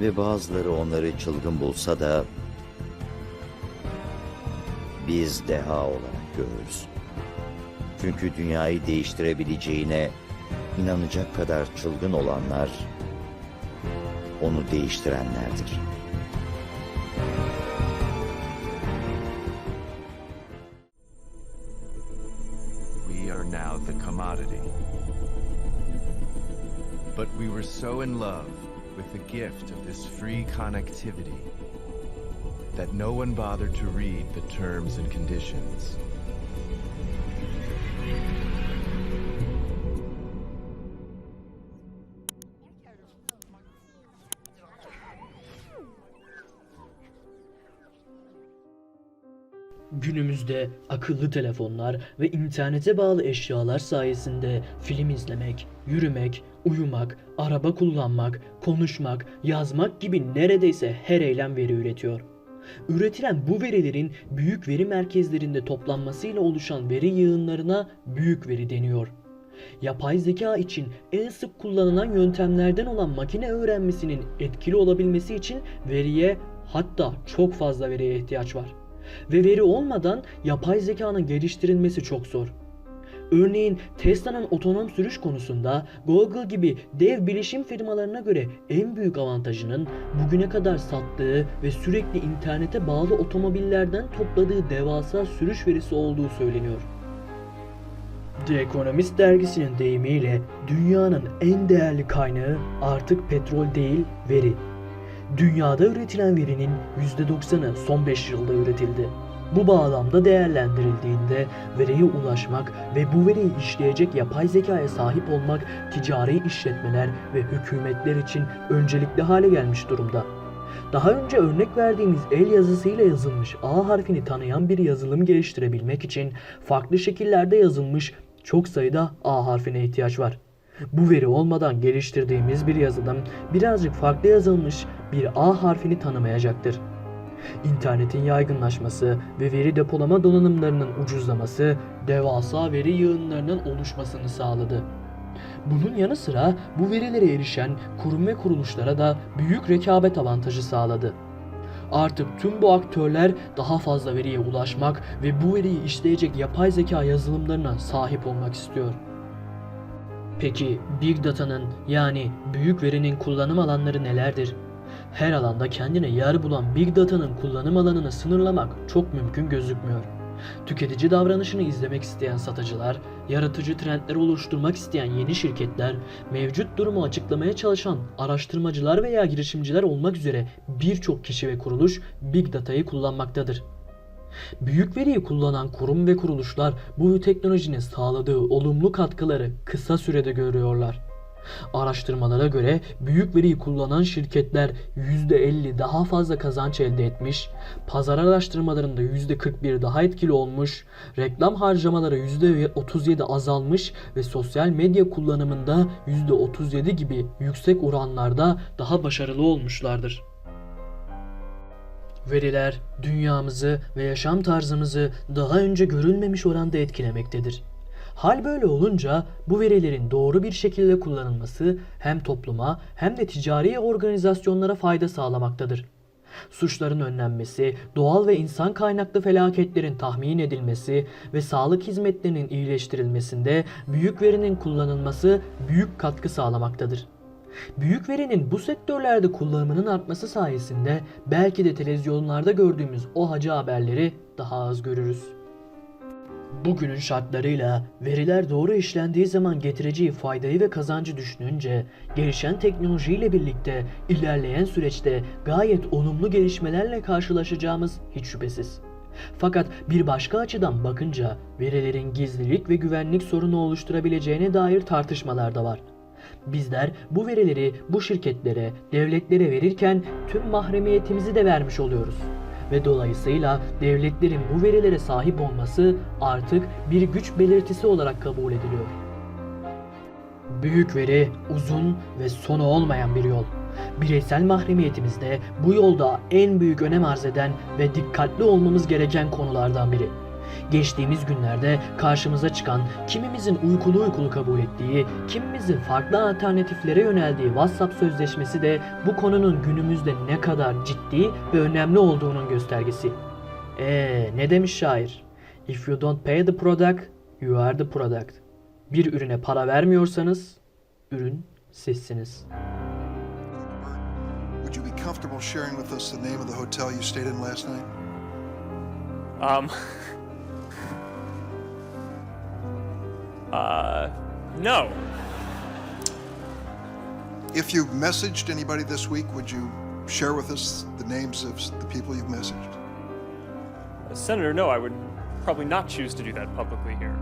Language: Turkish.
Ve bazıları onları çılgın bulsa da biz deha olarak görürüz. Çünkü dünyayı değiştirebileceğine inanacak kadar çılgın olanlar onu değiştirenlerdir. We are now the commodity. But we were so in love with the gift of this free connectivity that no one bothered to read the terms and conditions. Günümüzde akıllı telefonlar ve internete bağlı eşyalar sayesinde film izlemek, yürümek, uyumak, araba kullanmak, konuşmak, yazmak gibi neredeyse her eylem veri üretiyor. Üretilen bu verilerin büyük veri merkezlerinde toplanmasıyla oluşan veri yığınlarına büyük veri deniyor. Yapay zeka için en sık kullanılan yöntemlerden olan makine öğrenmesinin etkili olabilmesi için veriye hatta çok fazla veriye ihtiyaç var. Ve veri olmadan yapay zekanın geliştirilmesi çok zor. Örneğin Tesla'nın otonom sürüş konusunda Google gibi dev bilişim firmalarına göre en büyük avantajının bugüne kadar sattığı ve sürekli internete bağlı otomobillerden topladığı devasa sürüş verisi olduğu söyleniyor. The Economist dergisinin deyimiyle dünyanın en değerli kaynağı artık petrol değil veri. Dünyada üretilen verinin %90'ı son 5 yılda üretildi. Bu bağlamda değerlendirildiğinde veriye ulaşmak ve bu veriyi işleyecek yapay zekaya sahip olmak ticari işletmeler ve hükümetler için öncelikli hale gelmiş durumda. Daha önce örnek verdiğimiz el yazısıyla yazılmış A harfini tanıyan bir yazılım geliştirebilmek için farklı şekillerde yazılmış çok sayıda A harfine ihtiyaç var. Bu veri olmadan geliştirdiğimiz bir yazılım birazcık farklı yazılmış bir A harfini tanımayacaktır. İnternetin yaygınlaşması ve veri depolama donanımlarının ucuzlaması devasa veri yığınlarının oluşmasını sağladı. Bunun yanı sıra bu verilere erişen kurum ve kuruluşlara da büyük rekabet avantajı sağladı. Artık tüm bu aktörler daha fazla veriye ulaşmak ve bu veriyi işleyecek yapay zeka yazılımlarına sahip olmak istiyor. Peki Big Data'nın yani büyük verinin kullanım alanları nelerdir? Her alanda kendine yer bulan Big Data'nın kullanım alanını sınırlamak çok mümkün gözükmüyor. Tüketici davranışını izlemek isteyen satıcılar, yaratıcı trendler oluşturmak isteyen yeni şirketler, mevcut durumu açıklamaya çalışan araştırmacılar veya girişimciler olmak üzere birçok kişi ve kuruluş Big Data'yı kullanmaktadır. Büyük veriyi kullanan kurum ve kuruluşlar bu teknolojinin sağladığı olumlu katkıları kısa sürede görüyorlar. Araştırmalara göre büyük veriyi kullanan şirketler %50 daha fazla kazanç elde etmiş, pazar araştırmalarında %41 daha etkili olmuş, reklam harcamaları %37 azalmış ve sosyal medya kullanımında %37 gibi yüksek oranlarda daha başarılı olmuşlardır. Veriler dünyamızı ve yaşam tarzımızı daha önce görülmemiş oranda etkilemektedir. Hal böyle olunca bu verilerin doğru bir şekilde kullanılması hem topluma hem de ticari organizasyonlara fayda sağlamaktadır. Suçların önlenmesi, doğal ve insan kaynaklı felaketlerin tahmin edilmesi ve sağlık hizmetlerinin iyileştirilmesinde büyük verinin kullanılması büyük katkı sağlamaktadır. Büyük verinin bu sektörlerde kullanımının artması sayesinde belki de televizyonlarda gördüğümüz o hacı haberleri daha az görürüz. Bugünün şartlarıyla veriler doğru işlendiği zaman getireceği faydayı ve kazancı düşününce gelişen teknolojiyle birlikte ilerleyen süreçte gayet olumlu gelişmelerle karşılaşacağımız hiç şüphesiz. Fakat bir başka açıdan bakınca verilerin gizlilik ve güvenlik sorunu oluşturabileceğine dair tartışmalar da var. Bizler bu verileri bu şirketlere, devletlere verirken tüm mahremiyetimizi de vermiş oluyoruz. Ve dolayısıyla devletlerin bu verilere sahip olması artık bir güç belirtisi olarak kabul ediliyor. Büyük veri uzun ve sonu olmayan bir yol. Bireysel mahremiyetimizde bu yolda en büyük önem arz eden ve dikkatli olmamız gereken konulardan biri. Geçtiğimiz günlerde karşımıza çıkan, kimimizin uykulu uykulu kabul ettiği, kimimizin farklı alternatiflere yöneldiği WhatsApp sözleşmesi de bu konunun günümüzde ne kadar ciddi ve önemli olduğunun göstergesi. Eee ne demiş şair? If you don't pay the product, you are the product. Bir ürüne para vermiyorsanız, ürün sizsiniz. Would you be comfortable sharing with us the name of the hotel you stayed in last night? Um. uh, no. If you've messaged anybody this week, would you share with us the names of the people you've messaged? Senator, no, I would probably not choose to do that publicly here.